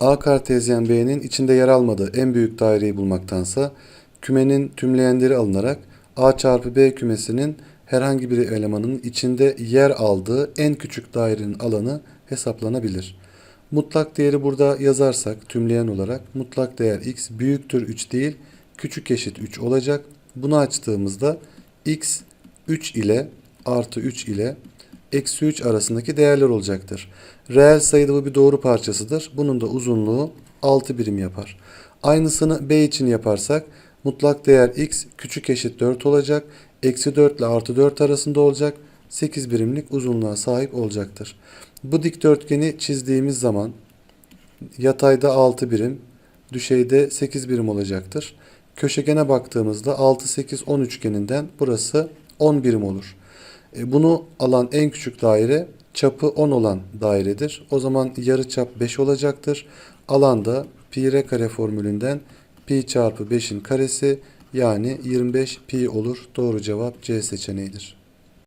A kartezyen B'nin içinde yer almadığı en büyük daireyi bulmaktansa kümenin tümleyenleri alınarak A çarpı B kümesinin herhangi bir elemanın içinde yer aldığı en küçük dairenin alanı hesaplanabilir. Mutlak değeri burada yazarsak tümleyen olarak mutlak değer x büyüktür 3 değil küçük eşit 3 olacak. Bunu açtığımızda x 3 ile artı 3 ile eksi 3 arasındaki değerler olacaktır. Reel sayıda bu bir doğru parçasıdır. Bunun da uzunluğu 6 birim yapar. Aynısını b için yaparsak mutlak değer x küçük eşit 4 olacak. Eksi 4 ile artı 4 arasında olacak. 8 birimlik uzunluğa sahip olacaktır. Bu dikdörtgeni çizdiğimiz zaman yatayda 6 birim, düşeyde 8 birim olacaktır. Köşegene baktığımızda 6, 8, 10 üçgeninden burası 10 birim olur. E, Bunu alan en küçük daire çapı 10 olan dairedir. O zaman yarı çap 5 olacaktır. Alanda pi r kare formülünden pi çarpı 5'in karesi yani 25 pi olur. Doğru cevap C seçeneğidir.